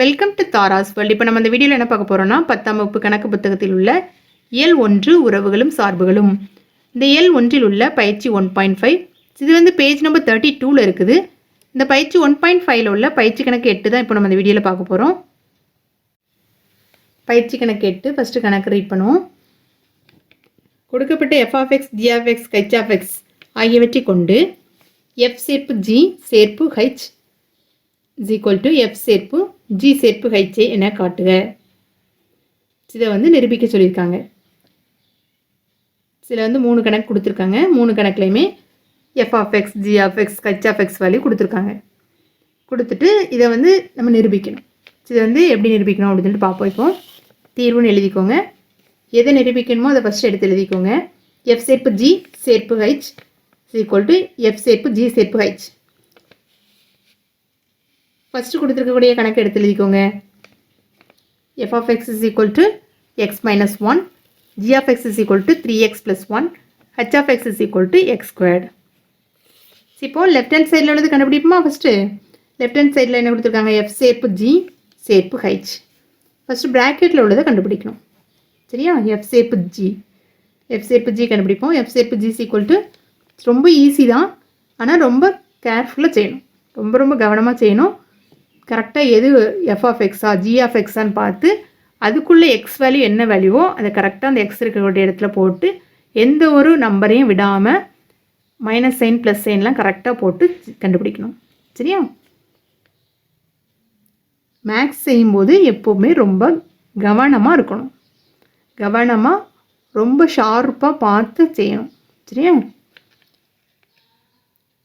Welcome to Tara's world இப்போ நம்ம இந்த வீடியோவில் என்ன பார்க்க போகிறோம்னா பத்தாம் வகுப்பு கணக்கு புத்தகத்தில் உள்ள இயல் ஒன்று உறவுகளும் சார்புகளும். இந்த இயல் ஒன்றில் உள்ள பயிற்சி ஒன் பாயிண்ட் ஃபைவ் இது வந்து பேஜ் நம்பர் தேர்ட்டி டூவில் இருக்குது. இந்த பயிற்சி ஒன் பாயிண்ட் ஃபைவ்ல உள்ள பயிற்சி கணக்கு எட்டு தான் இப்போ நம்ம இந்த வீடியோவில் பார்க்க போகிறோம் பயிற்சி கணக்கு எட்டு ஃபஸ்ட்டு கணக்கு ரீட் பண்ணுவோம். கொடுக்கப்பட்ட எஃப்ஆஃப்எக்ஸ் ஜிஆஃப்எக்ஸ் ஹெச்ஆஃப்எக்ஸ் ஆகியவற்றை கொண்டு எஃப் சேர்ப்பு ஜி சேர்ப்பு H is equal to F சேர்ப்பு ஜி சேர்ப்பு ஹைச்சே என காட்டுக. இதை வந்து நிரூபிக்க சொல்லியிருக்காங்க. சில வந்து மூணு கணக்கு கொடுத்துருக்காங்க. மூணு கணக்குலையுமே F of X G of X H of X value கொடுத்துருக்காங்க. கொடுத்துட்டு இதை வந்து நம்ம நிரூபிக்கணும். இதை வந்து எப்படி நிரூபிக்கணும் அப்படின்னு சொல்லிட்டு பார்ப்போம். இப்போ தீர்வுன்னு எழுதிக்கோங்க. எதை நிரூபிக்கணுமோ அதை ஃபஸ்ட்டு எடுத்து எழுதிக்கோங்க. எஃப் சேர்ப்பு ஜி சேர்ப்பு ஹைச் ஈக்குவல் டு எஃப் சேர்ப்பு ஜி சேர்ப்பு ஹைச் ஃபஸ்ட்டு கொடுத்துருக்கக்கூடிய கணக்கு எடுத்து எழுதிக்கோங்க F of X is equal to X minus one G of X is equal to three X plus one H of X is equal to X squared இப்போ left hand சைடில் உள்ளது கண்டுபிடிப்போமா first left hand சைடில் என்ன கொடுத்துருக்காங்க? F சேப்பு g சேப்பு H first ப்ராக்கெட்டில் உள்ளதை கண்டுபிடிக்கணும். சரியா? எஃப் சேப்பு ஜி எஃப் சேப்பு ஜி கண்டுபிடிப்போம். எஃப் சேப்பு ஜி ஈக்குவல் டு ரொம்ப ஈஸி தான். ஆனால் ரொம்ப கேர்ஃபுல்லாக செய்யணும். ரொம்ப ரொம்ப கவனமாக செய்யணும். கரெக்டாக எது எஃப் ஆஃப் எக்ஸா ஜி ஆஃப் எக்ஸான்னு பார்த்து அதுக்குள்ளே எக்ஸ் வேல்யூ என்ன வேல்யூவோ அதை கரெக்டாக அந்த எக்ஸ் இருக்கக்கூடிய இடத்துல போட்டு எந்த ஒரு நம்பரையும் விடாமல் மைனஸ் சைன் ப்ளஸ் சைன்லாம் கரெக்டாக போட்டு கண்டுபிடிக்கணும். சரியா? மேக்ஸ் செய்யும்போது எப்போவுமே ரொம்ப கவனமாக இருக்கணும். கவனமாக ரொம்ப ஷார்ப்பாக பார்த்து செய்யணும். சரியா?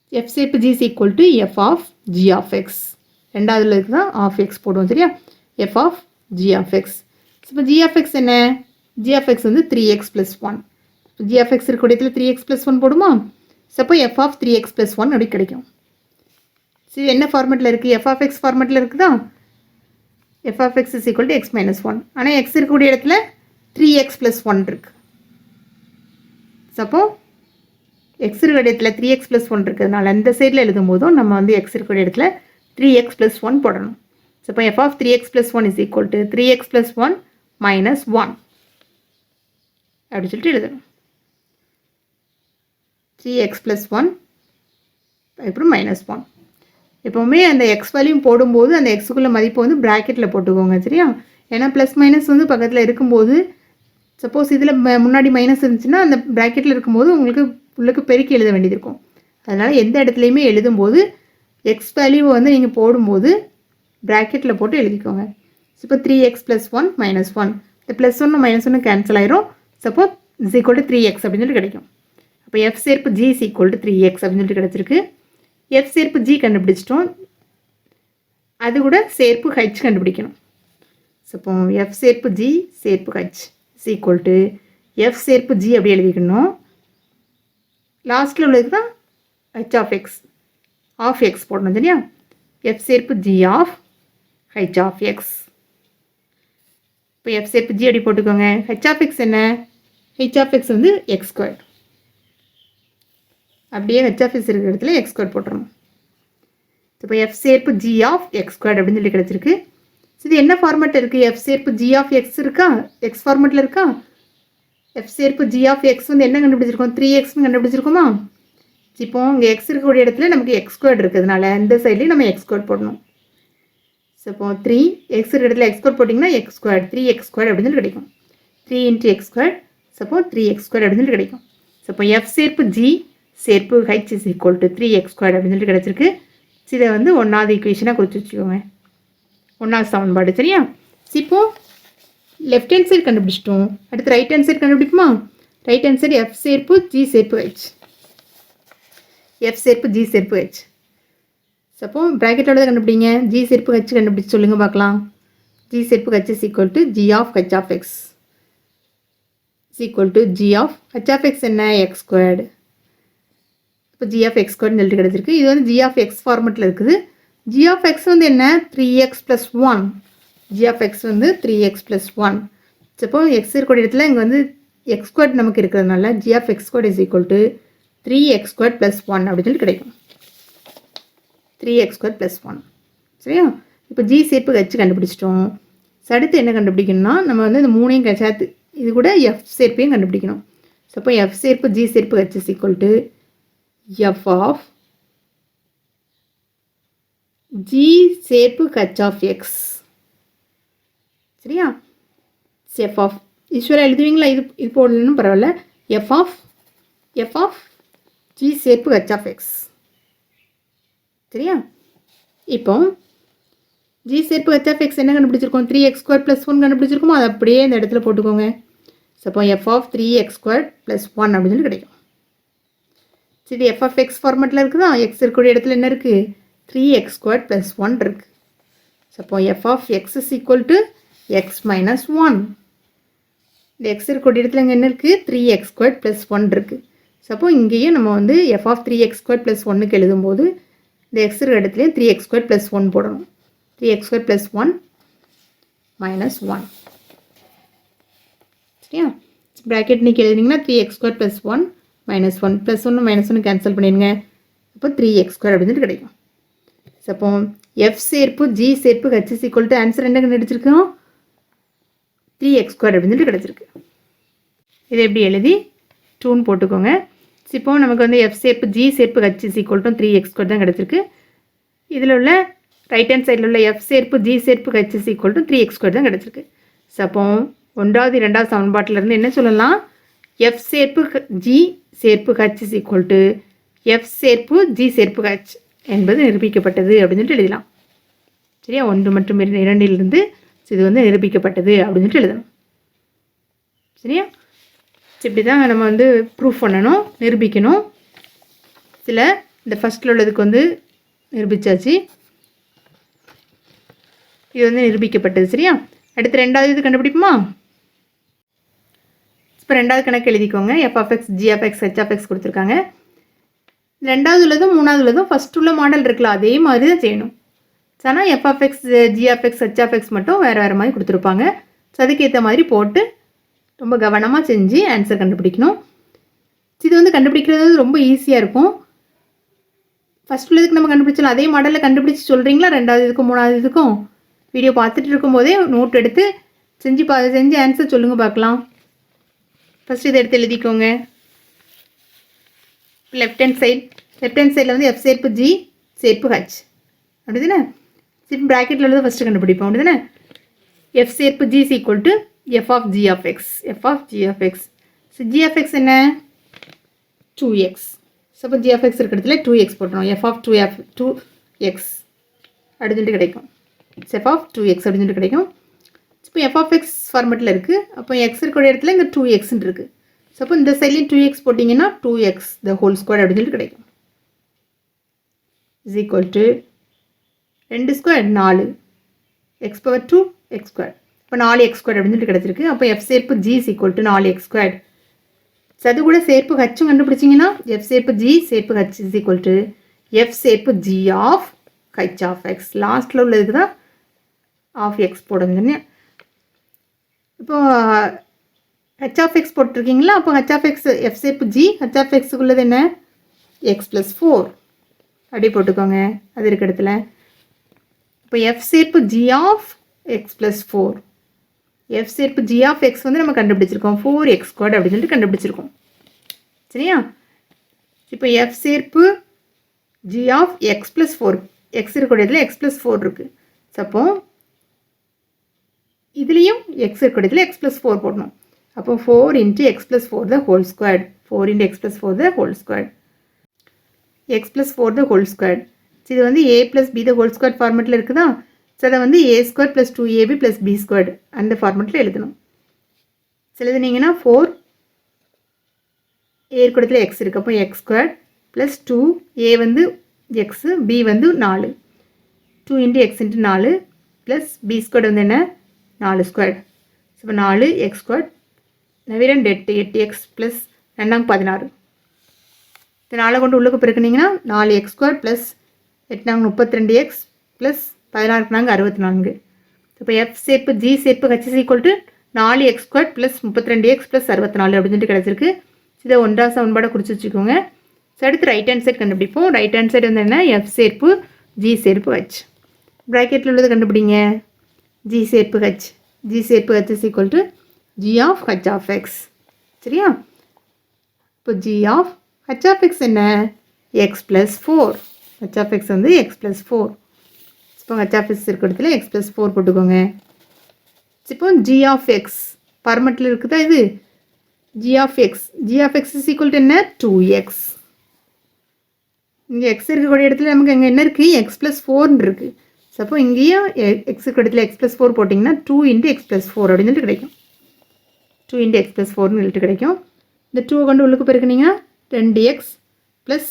எஃப் சேப்பு G equal to F of G of X ரெண்டாவதுல இருக்கு தான் ஆஃப் எக்ஸ் போடுவோம் சரியா? F of G of X இப்போ ஜி ஆஃப் எக்ஸ் என்ன? ஜி ஆஃப் எக்ஸ் வந்து three X plus one G of X இருக்க இடத்துல த்ரீ எக்ஸ் ப்ளஸ் ஒன் போடுமா? சப்போ F of three X plus one அப்படி கிடைக்கும். சரி என்ன ஃபார்மெட்டில் இருக்குது எஃப் ஆஃப் எக்ஸ் ஃபார்மெட்டில் இருக்குதா? F of X is equal to X minus one ஆனால் எக்ஸ் இருக்கக்கூடிய இடத்துல த்ரீ எக்ஸ் ப்ளஸ் ஒன் இருக்குது சப்போ எக்ஸ் இருக்கிற இடத்துல த்ரீ எக்ஸ் ப்ளஸ் ஒன் இருக்கிறதுனால அந்த சைடில் எழுதும் போதும் நம்ம வந்து எக்ஸ் இருக்கிற இடத்துல த்ரீ எக்ஸ் ப்ளஸ் ஒன் போடணும். ஸோ இப்போ F of three X plus one is equal to three X plus one minus one அப்படி சொல்லிட்டு எழுதணும். த்ரீ எக்ஸ் ப்ளஸ் ஒன் அப்புறம் மைனஸ் ஒன் எப்போவுமே அந்த எக்ஸ் வேல்யூம் போடும்போது அந்த எக்ஸுக்குள்ள மதிப்பு வந்து ப்ராக்கெட்டில் போட்டுக்கோங்க சரியா? ஏன்னா ப்ளஸ் மைனஸ் வந்து பக்கத்தில் இருக்கும்போது சப்போஸ் இதில் முன்னாடி மைனஸ் இருந்துச்சுன்னா அந்த ப்ராக்கெட்டில் இருக்கும்போது உங்களுக்கு உள்ளுக்கு பெருக்கி எழுத வேண்டியது இருக்கும். அதனால் எந்த இடத்துலையுமே எழுதும்போது எக்ஸ் வேல்யூவை வந்து நீங்கள் போடும்போது ப்ராக்கெட்டில் போட்டு எழுதிக்கோங்க. இப்போ three X plus one minus one இந்த ப்ளஸ் ஒன்று மைனஸ் ஒன்று கேன்சல் ஆயிரும். Suppose is equal to three X அப்படின்னு சொல்லிட்டு கிடைக்கும். அப்போ எஃப் சேர்ப்பு G is equal to three X அப்படின்னு சொல்லிட்டு கிடச்சிருக்கு. எஃப் சேர்ப்பு ஜி கண்டுபிடிச்சிட்டோம். அது கூட சேர்ப்பு ஹச் கண்டுபிடிக்கணும். ஸோ இப்போ எஃப் சேர்ப்பு ஜி சேர்ப்பு H is equal to F சேர்ப்பு ஜி அப்படி எழுதிக்கணும். லாஸ்ட்டில் உள்ளதுக்கு தான் H of X of X போடணும் சரியா? எஃப் சேர்ப்பு G of H of X இப்போ எஃப் சேர்ப்பு ஜி அப்படி போட்டுக்கோங்க. ஹெச் ஆஃப் எக்ஸ் என்ன? ஹெச் ஆஃப் எக்ஸ் வந்து எக்ஸ் ஸ்கொயர் அப்படியே ஹெச் ஆஃப் எக்ஸ் இருக்கிற இடத்துல எக்ஸ் ஸ்கொயர் போட்டுறணும். இப்போ எஃப் சேர்ப்பு ஜி ஆஃப் எக்ஸ் ஸ்கொயர் அப்படின்னு சொல்லி கிடச்சிருக்கு. இது என்ன ஃபார்மேட் இருக்குது எஃப் சேர்ப்பு ஜி ஆஃப் எக்ஸ் இருக்கா? எக்ஸ் ஃபார்மேட்டில் இருக்கா? எஃப் சேர்ப்பு ஜி ஆஃப் எக்ஸ் வந்து என்ன கண்டுபிடிச்சிருக்கோம்? த்ரீ எக்ஸ்னு கண்டுபிடிச்சிருக்கோமா? இப்போ இங்கே எக்ஸ் இருக்கக்கூடிய இடத்துல நமக்கு எக்ஸ் இருக்கிறதுனால இந்த சைட்லேயும் நம்ம எக்ஸ் போடணும். ஸோ இப்போ த்ரீ எக்ஸ் இருக்கிற இடத்துல எக்ஸ் போட்டிங்கன்னா X square three X square அப்படின்னு சொல்லி கிடைக்கும். த்ரீ இன்ட்டு எக்ஸ் ஸ்கொயர் சப்போ த்ரீ எக்ஸ் ஸ்கொயர் அப்படின்னு சொல்லி கிடைக்கும். ஸோ இப்போ எஃப் சேர்ப்பு ஜி சேர்ப்பு H is equal to three X square அப்படின்னு சொல்லி கிடச்சிருக்கு. இதை வந்து ஒன்றாவது ஈக்குவேஷனாக குறித்து வச்சுக்கோங்க. ஒன்றாவது சமன்பாடு சரியா? இப்போ லெஃப்ட் ஹேண்ட் சைடு கண்டுபிடிச்சிட்டோம். அடுத்து ரைட் ஹேண்ட் சைடு கண்டுபிடிக்குமா ரைட் ஹேண்ட் சைடு எஃப் சேர்ப்பு ஜி சேர்ப்பு ஹெச் எஃப் சேர்ப்பு ஜி சேர்ப்பு ஹெச் சப்போ ப்ராக்கெட்டோட கண்டுபிடிங்க. ஜி சேர்ப்பு ஹெச் கண்டுபிடிச்சு சொல்லுங்கள் பார்க்கலாம். ஜி சேர்ப்பு H is equal to G of H of X is equal to G of H of X என்ன? எக்ஸ் ஸ்கொயர்டு இப்போ ஜி ஆஃப் எக்ஸ் ஸ்கொயர்னு சொல்லிட்டு கிடச்சிருக்கு. இது வந்து ஜி ஆஃப் எக்ஸ் ஃபார்மெட்டில் இருக்குது. ஜி ஆஃப் எக்ஸ் வந்து என்ன? Three X plus one G of X வந்து த்ரீ எக்ஸ் ப்ளஸ் ஒன் சப்போ எக்ஸ் இருக்கக்கூடிய இடத்துல இங்கே வந்து எக்ஸ் ஸ்கொயர்ட் நமக்கு இருக்கிறதுனால G of X squared is equal to three X square plus one அப்படின்னு சொல்லி கிடைக்கும். Three X square plus one சரியா? இப்போ ஜி சேர்ப்பு ஹெச் கண்டுபிடிச்சிட்டோம். அடுத்து என்ன கண்டுபிடிக்கணும்னா நம்ம வந்து இந்த மூணையும் சேர்த்து இது கூட எஃப் சேர்ப்பையும் கண்டுபிடிக்கணும். ஸோ அப்போ எஃப் சேர்ப்பு ஜி சேர்ப்பு H is equal to F of G சேர்ப்பு ஹச் ஆஃப் எக்ஸ் சரியா? எஃப் ஆஃப் ஈஸ்வரா எழுதுவீங்களா? இது இது போடலன்னு பரவாயில்ல. F of F of G சேர்ப்பு ஹெச் ஆஃப் எக்ஸ் சரியா? இப்போ ஜி சேர்ப்பு ஹெச் ஆஃப் எக்ஸ் என்ன கண்டுபிடிச்சிருக்கோம்? Three X square plus one கண்டுபிடிச்சிருக்கோமோ அதை அப்படியே இந்த இடத்துல போட்டுக்கோங்க. So F of three X square plus one அப்படின்னு சொல்லி கிடைக்கும். சரி எஃப் ஆஃப் எக்ஸ் ஃபார்மெட்டில் இருக்குதா? எக்ஸ் இருக்கக்கூடிய இடத்துல என்ன இருக்குது three x square plus one இருக்குது சப்போ f of x is equal to x minus one இந்த எக்ஸ் இருக்கக்கூடிய இடத்துல இங்கே என்ன இருக்குது three x square plus one இருக்குது சப்போ இங்கேயும் நம்ம வந்து f of three x square plus ஒன்றுக்கு எழுதும்போது இந்த எக்ஸ் இருக்கிற இடத்துலையும் three x square plus one போடணும். Three x square plus one minus one சரியா? ப்ராக்கெட் நீங்கள் எழுதினீங்கன்னா three x square plus one minus one plus ஒன்று மைனஸ் ஒன்று கேன்சல் பண்ணிடுங்க. அப்போ த்ரீ எக்ஸ் ஸ்கொயர் அப்படின்னு கிடைக்கும். ஸோ அப்போ எஃப் சேர்ப்பு ஜி சேர்ப்பு h is equal to answer என்ன கண்டுபிடிச்சிருக்கோம் த்ரீ எக்ஸ் ஸ்கொயர் அப்படின்னு சொல்லிட்டு கிடச்சிருக்கு. இதை எப்படி எழுதி? டூன்னு போட்டுக்கோங்க. இப்போ நமக்கு வந்து எஃப் சேர்ப்பு ஜி சேர்ப்பு h is equal to three x square தான் கிடச்சிருக்கு. இதில் உள்ள ரைட் ஹேண்ட் சைடில் உள்ள எஃப் சேர்ப்பு ஜி சேர்ப்பு h is equal to three x square தான் கிடச்சிருக்கு. ஸோ அப்போ ஒன்றாவது ரெண்டாவது சமன்பாட்டிலேருந்து என்ன சொல்லலாம்? எஃப் சேர்ப்பு ஜி சேர்ப்பு h is equal to f சேர்ப்பு ஜி சேர்ப்பு ஹச் என்பது நிரூபிக்கப்பட்டது அப்படின்னு சொல்லிட்டு எழுதலாம். சரியா? ஒன்று மற்றும் இர- இரண்டிலிருந்து இது வந்து நிரூபிக்கப்பட்டது அப்படின்னு சொல்லிட்டு எழுதணும். சரியா? இப்படி தான் நம்ம வந்து ப்ரூஃப் பண்ணணும் நிரூபிக்கணும். சில இந்த ஃபஸ்ட்டில் உள்ளதுக்கு வந்து நிரூபிச்சாச்சு. இது வந்து நிரூபிக்கப்பட்டது சரியா? அடுத்து ரெண்டாவது இது கண்டுபிடிப்போமா? இப்போ ரெண்டாவது கணக்கு எழுதிக்கோங்க. எஃப்எஃப்எக்ஸ் ஜிஎஃப்எக்ஸ் ஹெச்எஃப்எக்ஸ் கொடுத்துருக்காங்க. ரெண்டாவது உள்ளதும் மூணாவது உள்ளதும் ஃபஸ்ட் உள்ள மாடல் இருக்குல்ல அதே மாதிரி தான் செய்யணும் ஆனால் எஃப்எஃப்எக்ஸ் ஜிஎஃப்எக்ஸ் ஹெச்எஃப்எக்ஸ் மட்டும் வேறு வேறு மாதிரி கொடுத்துருப்பாங்க. ஸோ அதுக்கேற்ற மாதிரி போட்டு ரொம்ப கவனமாக செஞ்சு ஆன்சர் கண்டுபிடிக்கணும். இது வந்து கண்டுபிடிக்கிறது வந்து ரொம்ப ஈஸியாக இருக்கும். ஃபஸ்ட் உள்ளதுக்கு நம்ம கண்டுபிடிச்சலாம் அதே மாடலில் கண்டுபிடிச்சி சொல்கிறீங்களா ரெண்டாவது இதுக்கும் மூணாவது இதுக்கும்? வீடியோ பார்த்துட்டு இருக்கும்போதே நோட் எடுத்து செஞ்சு பா செஞ்சு ஆன்சர் சொல்லுங்கள் பார்க்கலாம். ஃபஸ்ட் இதை எடுத்து எழுதிக்கோங்க. Left hand side left hand சைடில் வந்து எஃப் சேர்ப்பு ஜி சேர்ப்பு ஹச் அப்படி தானே சிப் ப்ராக்கெட்டில் உள்ளது ஃபஸ்ட்டு கண்டுபிடிப்போம். அப்படி தானே எஃப் சேர்ப்பு g is equal to f of g of x f of g of x so g of x என்ன? டூ எக்ஸ் ஸோ இப்போ ஜி ஆஃப் எக்ஸ் இருக்கிற இடத்துல டூ எக்ஸ் போட்டுரும் f of two f two x அப்படின்னு சொல்லிட்டு கிடைக்கும். F of two x அப்படின்னு சொல்லிட்டு கிடைக்கும். இப்போ எஃப் ஆஃப் எக்ஸ் ஃபார்மெட்டில் இருக்குது அப்போ எக்ஸ் இருக்கிற இடத்துல இங்கே டூ எக்ஸ்ன்னு இருக்குது ஸோ அப்போ இந்த சைட்லேயும் டூ எக்ஸ் போட்டிங்கன்னா two x the whole square அப்படின்னு சொல்லிட்டு கிடைக்கும். இஸ் ஈக்குவல் டு ரெண்டு ஸ்கொயர் நாலு. X power two x square இப்போ நாலு எக்ஸ் ஸ்கொயர் அப்படின்னு சொல்லிட்டு கிடச்சிருக்கு. அப்போ எஃப் சேர்ப்பு ஜி இஸ் ஈக்குவல் டு நாலு எக்ஸ் ஸ்கொயர் சது கூட சேர்ப்பு ஹச்சும் கண்டுபிடிச்சிங்கன்னா எஃப் சேர்ப்பு ஜி சேர்ப்பு h is equal to f சேர்ப்பு g of h of x லாஸ்ட்டில் உள்ளதுக்கு தான் ஆஃப் எக்ஸ் போடுங்க இப்போ ஹச் ஆஃப் எக்ஸ் போட்டிருக்கீங்களா? அப்போ ஹச் ஆஃப் எக்ஸ் எஃப் சேர்ப்பு ஜி ஹச் ஆஃப் எக்ஸுக்குள்ளது என்ன? எக்ஸ் ப்ளஸ் ஃபோர் அப்படி போட்டுக்கோங்க. அது இருக்க இடத்துல. இப்போ எஃப் சேர்ப்பு g of x plus four f சேர்ப்பு ஜி ஆஃப் எக்ஸ் வந்து நம்ம கண்டுபிடிச்சிருக்கோம். ஃபோர் எக்ஸ் ஸ்கொயர் அப்படின்னு சொல்லிட்டு கண்டுபிடிச்சிருக்கோம். சரியா? இப்போ எஃப் சேர்ப்பு G of X plus four X இருக்கக்கூடியதில் X plus four இருக்குது சப்போ அப்போ இதுலேயும் எக்ஸ் இருக்கக்கூடியதில் எக்ஸ் ப்ளஸ் ஃபோர் போடணும். அப்போ four into x plus four the whole square four into x plus four the whole square x plus four the whole square இது வந்து a plus b the whole square ஃபார்மெட்டில் இருக்குதா? So அதை வந்து a square plus two ab plus b square அந்த ஃபார்மெட்டில் எழுதணும். So எழுதுனீங்கன்னா four ஏ கூடத்தில் x இருக்குது அப்போ x square plus two a வந்து எக்ஸு பி வந்து நாலு. டூ இன்ட்டு எக்ஸ் இன்ட்டு நாலு ப்ளஸ் பி ஸ்கொயர் வந்து என்ன? நாலு ஸ்கொயர் ஸோ இப்போ நாலு எக்ஸ் ஸ்கொயர் நவீரன் எட்டு எட்டு எக்ஸ் ப்ளஸ் ரெண்டாங்க பதினாறு. இந்த நாளை கொண்டு உள்ளுக்கு பிறக்குனிங்கன்னா நாலு எக்ஸ் ஸ்கொயர் ப்ளஸ் எட்டுனாங்க முப்பத்தி ரெண்டு எக்ஸ் ப்ளஸ் பதினாறுக்கு பதினாறுக்குனாங்க அறுபத்தி நான்கு. இப்போ எஃப் சேர்ப்பு ஜி சேர்ப்பு ஹச் ஈக்குவல் டு நாலு எக்ஸ் ஸ்கொயர் ப்ளஸ் முப்பத்தி ரெண்டு எக்ஸ் ப்ளஸ் அறுபத்தி நாலு அப்படின்னு சொல்லிட்டு கிடச்சிருக்கு. இதை ஒன்றாம் சமன்பாடை குறித்து வச்சுக்கோங்க. ஸோ அடுத்து ரைட் ஹேண்ட் சைடு கண்டுபிடிப்போம். ரைட் ஹேண்ட் சைடு வந்து என்ன? எஃப் சேர்ப்பு ஜி சேர்ப்பு ஹச் ப்ராக்கெட்டில் உள்ளது கண்டுபிடிங்க. ஜி சேர்ப்பு ஹெச் ஜி சேர்ப்பு h is equal to g of h of x சரியா? இப்போ g of h of x என்ன? X plus four h of x வந்து எக்ஸ் ப்ளஸ் ஃபோர் இப்போ ஹெச் ஆஃப் இருக்க இடத்துல எக்ஸ் ப்ளஸ் ஃபோர் போட்டுக்கோங்க. இப்போ ஜி ஆஃப் எக்ஸ் பர்மட்டில் இருக்குதா இது? G of x g of x is equal to என்ன? டூ எக்ஸ் இங்கே எக்ஸ் இருக்கக்கூடிய இடத்துல நமக்கு அங்கே என்ன இருக்குது எக்ஸ் ப்ளஸ் ஃபோர்னு இருக்குது ஸோ அப்போ இங்கேயும் எக்ஸ் இருக்கிற இடத்துல எக்ஸ் ப்ளஸ் ஃபோர் போட்டிங்கன்னா two into x plus four அப்படின்னு சொல்லிட்டு கிடைக்கும். டூ இன்ட்டு எக்ஸ் ப்ளஸ் ஃபோர்னு சொல்லிட்டு கிடைக்கும். இந்த டூவை கொண்டு உள்ளுக்கு பெருக்குனீங்க ரெண்டு எக்ஸ் ப்ளஸ்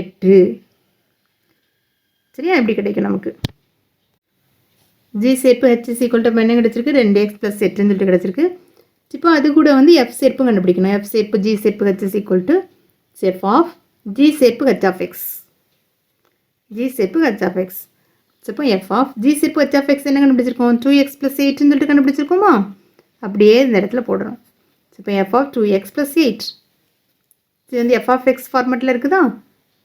எட்டு. சரியா? எப்படி கிடைக்கும் நமக்கு. ஜி சேர்ப்பு ஹெச் சீக்வல் டு என்ன கிடச்சிருக்கு? ரெண்டு எக்ஸ் ப்ளஸ் எட்டுன்னு சொல்லிட்டு கிடச்சிருக்கு. இப்போ அது கூட வந்து எஃப் சேர்ப்பு கண்டுபிடிக்கணும். எஃப் சேர்ப்பு ஜி சேர்ப்பு h is equal to f of g சேர்ப்பு ஹெச் ஆஃப் எக்ஸ் ஜி சேர்ப்பு ஹெச் ஆஃப் எக்ஸ் இப்போ எஃப் ஆஃப் ஜி சேர்ப்பு ஹெச் ஆஃப் எக்ஸ் என்ன கண்டுபிடிச்சிருக்கோம்? டூ எக்ஸ் ப்ளஸ் எயிட்னு சொல்லிட்டு கண்டுபிடிச்சிருக்கோமா? அப்படியே இந்த இடத்துல போடுறோம் இப்போ f of two x plus eight இது வந்து எஃப் ஆஃப் எக்ஸ் ஃபார்மெட்டில் இருக்குதா?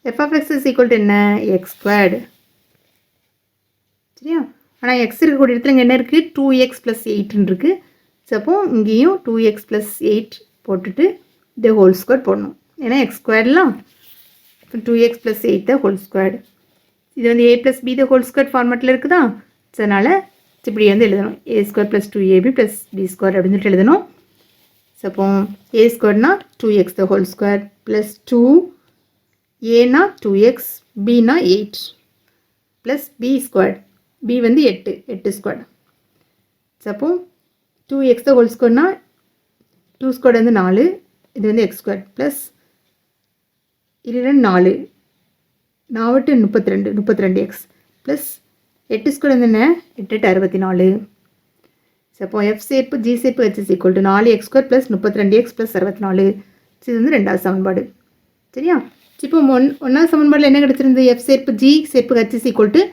F of x is equal to என்ன? எக்ஸ் ஸ்கொயர்டு சரியா? ஆனால் எக்ஸ் இருக்கக்கூடிய இடத்துல இங்கே என்ன இருக்குது டூ எக்ஸ் ப்ளஸ் எயிட்னு இருக்குது ஸோ அப்போ இங்கேயும் டூ எக்ஸ் ப்ளஸ் எயிட் போட்டுட்டு இந்த ஹோல் ஸ்கொயர் போடணும். ஏன்னா எக்ஸ் ஸ்கொயர்லாம் இப்போ two x plus eight the whole squared இது வந்து a plus b the whole square ஃபார்மெட்டில் இருக்குதா? ஸோ அதனால் இப்படி வந்து எழுதணும். A square plus two ab plus b square அப்படின்னு சொல்லிட்டு எழுதணும். ஸோ அப்போ a ஸ்கொயர்னா two x the whole square plus two ஏனா டூ எக்ஸ் பினா eight plus b square b வந்து எட்டு எட்டு ஸ்கொயர் அப்போ டூ எக்ஸ் ஹோல் ஸ்கொயர்னா டூ ஸ்கொயர் வந்து நாலு இது வந்து எக்ஸ் ஸ்கொயர் ப்ளஸ் இருபது நாலு. நாவட்டு முப்பத்தி ரெண்டு முப்பத்தி ரெண்டு எக்ஸ் ப்ளஸ் எட்டு ஸ்கொயர் வந்து என்ன? எட்டு எட்டு அறுபத்தி நாலு சப்போ அப்போ எஃப் சேர்ப்பு ஜி சேர்ப்பு ஹெச் இஸ் ஈக்குவல் டு நாலு எக்ஸ் ஸ்கொயர் ப்ளஸ் முப்பத்தி ரெண்டு எக்ஸ் ப்ளஸ் அறுபத்தி நாலு இது வந்து ரெண்டாவது சமன்பாடு. சரியா? இப்போ ஒன் ஒன்றாவது சமன்பாடில் என்ன கிடச்சிருந்து எஃப் சேர்ப்பு ஜி சேர்ப்பு ஹெச் இஸ் ஈக்குவல் டு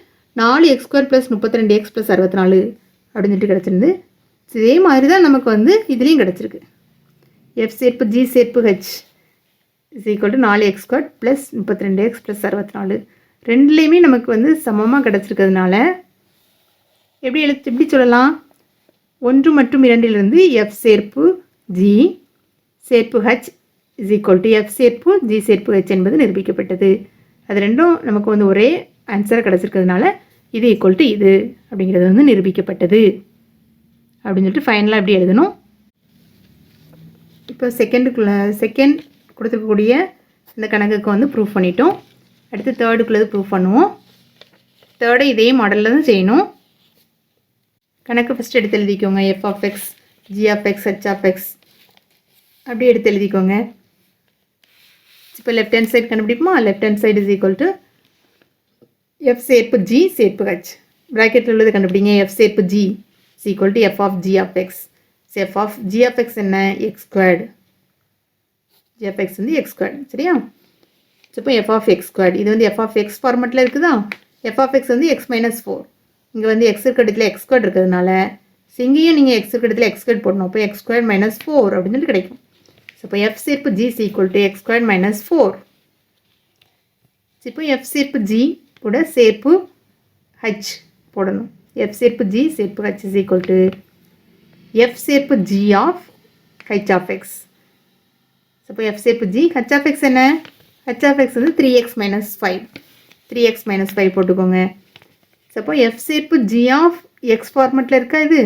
நாலு எக்ஸ் ஸ்கொயர் ப்ளஸ் முப்பத்தி ரெண்டு எக்ஸ் ப்ளஸ் அறுபத்தி நாலு அப்படின்னு சொல்லிட்டு கிடச்சிருந்து இதே மாதிரி தான் நமக்கு வந்து இதுலேயும் கிடச்சிருக்கு. எஃப் சேர்ப்பு ஜி சேர்ப்பு ஹெச் இஸ் ஈக்குவல் டு நாலு எக்ஸ் ஸ்கொயர் ப்ளஸ் முப்பத்தி ரெண்டு எக்ஸ் ப்ளஸ் அறுபத்தி நாலு ரெண்டுலேயுமே நமக்கு வந்து சமமாக கிடச்சிருக்கிறதுனால எப்படி எழு எப்படி சொல்லலாம்? ஒன்று மற்றும் இரண்டிலிருந்து எஃப் சேர்ப்பு ஜி சேர்ப்பு h is equal to f சேர்ப்பு ஜி சேர்ப்பு ஹெச் என்பது நிரூபிக்கப்பட்டது. அது ரெண்டும் நமக்கு வந்து ஒரே ஆன்சராக கிடச்சிருக்கிறதுனால இது ஈக்குவல் டு இது அப்படிங்கிறது வந்து நிரூபிக்கப்பட்டது. அப்படின்னு சொல்லிட்டு ஃபைனலாக எப்படி எழுதணும்? இப்போ செகண்டுக்குள்ளே செகண்ட் கொடுத்துருக்கக்கூடிய இந்த கணக்குக்கு வந்து ப்ரூஃப் பண்ணிட்டோம். அடுத்து தேர்டுக்குள்ளது ப்ரூஃப் பண்ணுவோம். தேர்டை இதே மாடலில் தான் செய்யணும். கணக்கு ஃபஸ்ட்டு எடுத்து எழுதிக்கோங்க. F of x g of x h of x அப்படியே எடுத்து எழுதிக்கோங்க. இப்போ left hand side கண்டுபிடிப்போமா? Left hand side is equal to f சேர்ப்பு ஜி சேர்ப்பு ஹெச் ப்ராக்கெட்டில் உள்ளது கண்டுபிடிங்க. எஃப் சேர்ப்பு g is equal to f of g of x f of g of x என்ன? X squared g of x வந்து x squared சரியா? இப்போ எஃப் ஆஃப் எக்ஸ் ஸ்கொயர்டு இது வந்து எஃப் ஆஃப் எக்ஸ் ஃபார்மெட்டில் இருக்குதா? எஃப் ஆஃப் எக்ஸ் வந்து x minus four இங்கே வந்து எக்ஸ் இருக்க இடத்துல எக்ஸ் ஸ்கொயர் இருக்கிறதுனால சிங்கையும் இங்கேயும் நீங்கள் எக்ஸ் இருக்க இடத்துல எக்ஸ் ஸ்கொயர்ட் போடணும். அப்போ எக்ஸ் ஸ்கொயர் மைனஸ் ஃபோர் அப்படின்னு சொல்லி கிடைக்கும். ஸோ இப்போ எஃப் சேர்ப்பு G equal to X square minus four இப்போ எஃப் சேர்ப்பு ஜி கூட சேர்ப்பு ஹச் போடணும். எஃப் சேர்ப்பு ஜி சேர்ப்பு H is equal to F சேர்ப்பு G of H of X இப்போ எஃப் சேர்ப்பு ஜி ஹச் ஆஃப் எக்ஸ் என்ன? ஹச் ஆஃப் எக்ஸ் வந்து three X minus five three X minus five போட்டுக்கோங்க. சப்போ எஃப் சேர்ப்பு ஜி ஆஃப் எக்ஸ் ஃபார்மெட்டில் இருக்கா இது?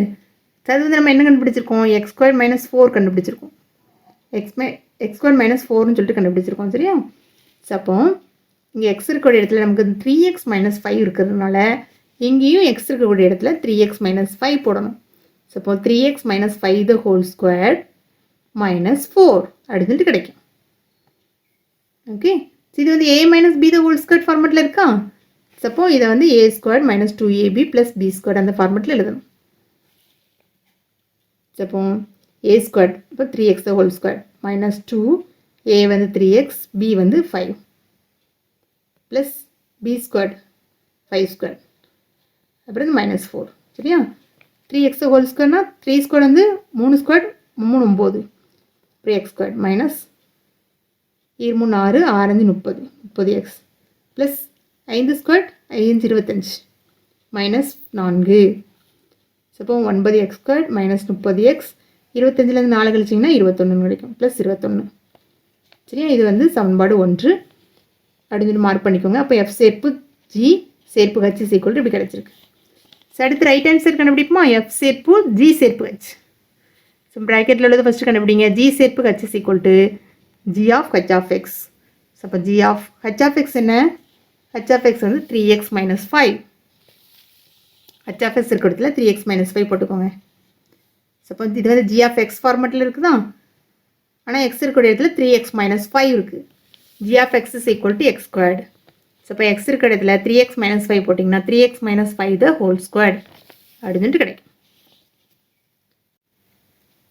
அது வந்து நம்ம என்ன கண்டுபிடிச்சிருக்கோம்? எக்ஸ் ஸ்கொயர் மைனஸ் ஃபோர் கண்டுபிடிச்சிருக்கோம். X my X square minus ஃபோர்னு சொல்லிட்டு கண்டுபிடிச்சிருக்கோம் சரியா? சப்போ இங்கே எக்ஸ் இருக்கக்கூடிய இடத்துல நமக்கு த்ரீ எக்ஸ் மைனஸ் ஃபைவ் இருக்கிறதுனால இங்கேயும் எக்ஸ் இருக்கக்கூடிய இடத்துல த்ரீ எக்ஸ் மைனஸ் ஃபைவ் போடணும். சப்போ three x minus five the whole square minus four அப்படின்னு கிடைக்கும். ஓகே இது வந்து a minus b the whole square ஃபார்மெட்டில் இருக்கா? சப்போ இதை வந்து a square minus two ab plus b square அந்த ஃபார்மெட்டில் எழுதணும். சப்போ ஏ ஸ்கொயர் இப்போ three x the whole square minus two a வந்து த்ரீ எக்ஸ் பி வந்து five plus b squared five square அப்புறம் மைனஸ் ஃபோர் சரியா? Three x whole ஸ்கொயர்னா three square வந்து மூணு ஸ்கொயர் மூணு ஒம்பது த்ரீ எக்ஸ் ஸ்கொயர் மைனஸ் இரு மூணு ஆறு ஆறஞ்சு முப்பது. முப்பது எக்ஸ் ப்ளஸ் ஐந்து ஸ்கொயர் ஐந்து இருபத்தஞ்சி. மைனஸ் நான்கு. சப்போ ஒன்பது எக்ஸ் ஸ்கொயர் மைனஸ் முப்பது எக்ஸ் இருபத்தஞ்சிலேருந்து நாலு கழிச்சிங்கன்னா இருபத்தொன்று கிடைக்கும் ப்ளஸ் இருபத்தொன்று சரியா? இது வந்து சமன்பாடு ஒன்று. அப்படின்னு சொல்லி மார்க் பண்ணிக்கோங்க. அப்போ எஃப் சேர்ப்பு ஜி சேர்ப்பு ஹச் சீக்குவல் இப்படி கிடச்சிருக்கு. ஸோ அடுத்து ரைட் ஆன்சர் கண்டுபிடிப்போமா? எஃப் சேர்ப்பு ஜி சேர்ப்பு ஹச் ஸோ ப்ராக்கெட்டில் உள்ளது ஃபஸ்ட்டு கண்டுபிடிங்க. ஜி சேர்ப்பு h is equal to g of h of x so அப்போ g of h of x என்ன? ஹச் ஆஃப் எக்ஸ் வந்து three x minus five h of x இருக்கிற இடத்துல த்ரீ எக்ஸ் மைனஸ் ஃபைவ் போட்டுக்கோங்க. So அப்போ இது வந்து ஜி ஆஃப் எக்ஸ் ஃபார்மெட்டில் இருக்குதா? ஆனால் எக்ஸ் இருக்கிற இடத்துல த்ரீ எக்ஸ் மைனஸ் ஃபைவ் இருக்குது g of x is equal to x so இப்போ எக்ஸ் இருக்கிற இடத்துல த்ரீ எக்ஸ் மைனஸ் ஃபைவ் போட்டிங்கன்னா three x minus five the whole square அப்படின்ட்டு கிடைக்கும்.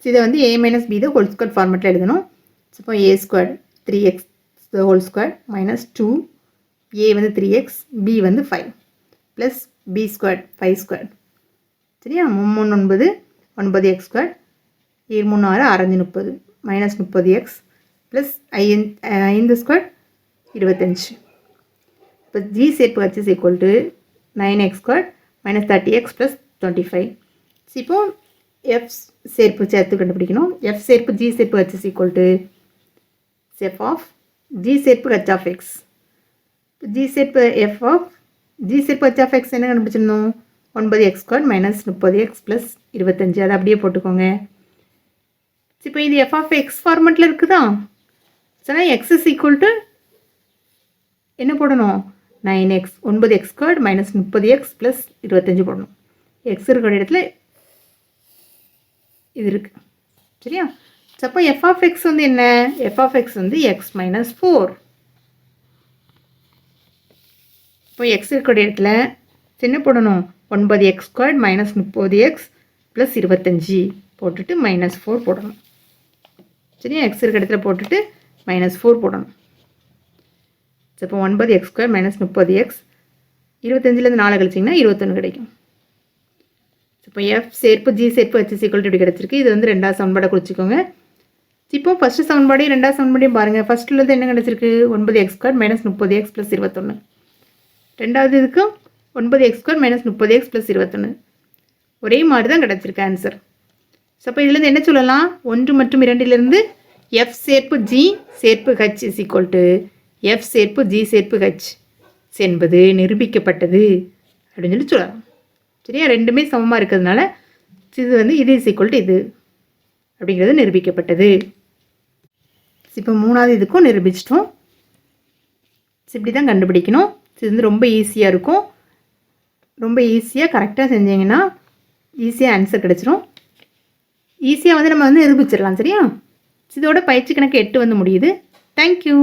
ஸோ இதை வந்து a minus b the whole square ஃபார்மெட்டில் எழுதணும். ஸோ இப்போ a square three x the whole square minus two a வந்து த்ரீ எக்ஸ் பி வந்து five plus b square five square சரியா? மூணு ஒன்பது ஒன்பது எக்ஸ் ஸ்கொயர் ஏழு மூணு ஆறு அரைஞ்சு முப்பது. மைனஸ் முப்பது எக்ஸ் ப்ளஸ் ஐந்து ஐந்து ஸ்கொயர் இருபத்தஞ்சு. இப்போ ஜி சேர்ப்பு h is equal to nine x square minus thirty x plus twenty five இப்போ எஃப் சேர்ப்பு சேர்த்து கண்டுபிடிக்கணும். எஃப் சேர்ப்பு ஜி சேர்ப்பு h is equal to f of g சேர்ப்பு ஹச் ஆஃப் எக்ஸ் ஜி சேர்ப்பு எஃப் ஆஃப் ஜி சேர்ப்பு ஹச் ஆஃப் எக்ஸ் என்ன கண்டுபிடிச்சிருந்தோம் ஒன்பது எக்ஸ் ஸ்கொயர் மைனஸ் முப்பது எக்ஸ் ப்ளஸ் இருபத்தஞ்சு. அதை அப்படியே போட்டுக்கோங்க. இப்போ இது எஃப் ஆஃப் எக்ஸ் ஃபார்மெட்டில் இருக்குதா? சரி எக்ஸ் இஸ் ஈக்குவல் டு என்ன போடணும்? நைன் எக்ஸ் ஒன்பது எக்ஸ் ஸ்கொயர் மைனஸ் முப்பது எக்ஸ் ப்ளஸ் இருபத்தஞ்சு போடணும். எக்ஸ் இருக்கிற இடத்துல இது இருக்குது சரியா? அப்போ எஃப் ஆஃப் எக்ஸ் வந்து என்ன? எஃப் ஆஃப் எக்ஸ் வந்து எக்ஸ் மைனஸ் ஃபோர் இப்போ எக்ஸ் இருக்கிற இடத்துல என்ன போடணும்? ஒன்பது எக்ஸ் ஸ்கொயர்ட் மைனஸ் முப்பது எக்ஸ் ப்ளஸ் இருபத்தஞ்சி போட்டுட்டு மைனஸ் ஃபோர் போடணும். சரியா? எக்ஸ் இருக்கிற இடத்துல போட்டுட்டு மைனஸ் ஃபோர் போடணும். இப்போ ஒன்பது எக்ஸ் ஸ்கொயர் மைனஸ் முப்பது எக்ஸ் இருபத்தஞ்சிலேருந்து நாலு கழிச்சிங்கன்னா இருபத்தொன்று கிடைக்கும். இப்போ எஃப் சேர்ப்பு ஜி சேர்ப்பு ஹெச் சீக்கிரம் இப்படி கிடச்சிருக்கு. இது வந்து ரெண்டாவது சமன்பாடை குறிச்சிக்கோங்க. இப்போ ஃபஸ்ட்டு சமன்பாடையும் ரெண்டாவது சமன்பாடையும் பாருங்கள் ஃபஸ்ட்டில் என்ன கிடச்சிருக்கு? ஒன்பது எக்ஸ் ஸ்கொயர் மைனஸ் முப்பது எக்ஸ் ப்ளஸ் இருபத்தொன்று ரெண்டாவது இதுக்கு ஒன்பது எக்ஸ் ஸ்கொயர் மைனஸ் முப்பது எக்ஸ் ப்ளஸ் இருபத்தொன்று ஒரே மாதிரி தான் கிடச்சிருக்கு ஆன்சர் ஸோ அப்போ இதுலேருந்து என்ன சொல்லலாம்? ஒன்று மற்றும் இரண்டிலிருந்து எஃப் சேர்ப்பு ஜி சேர்ப்பு H is equal to F சேர்ப்பு ஜி சேர்ப்பு ஹச் என்பது நிரூபிக்கப்பட்டது அப்படின்னு சொல்லி சொல்லலாம். சரியா? ரெண்டுமே சமமாக இருக்கிறதுனால இது வந்து இது இஸ் ஈக்குவல் டு இது அப்படிங்கிறது நிரூபிக்கப்பட்டது. இப்போ மூணாவது இதுக்கும் நிரூபிச்சிட்டோம். இப்படி தான் கண்டுபிடிக்கணும். இது வந்து ரொம்ப ஈஸியாக இருக்கும். ரொம்ப ஈஸியாக கரெக்டாக செஞ்சீங்கன்னா ஈஸியாக ஆன்சர் கிடச்சிரும். ஈஸியாக வந்து நம்ம வந்து நிரூபிச்சிடலாம் சரியா? இதோட பயிற்சி கணக்கு எட்டு வந்து முடியுது. தேங்க்யூ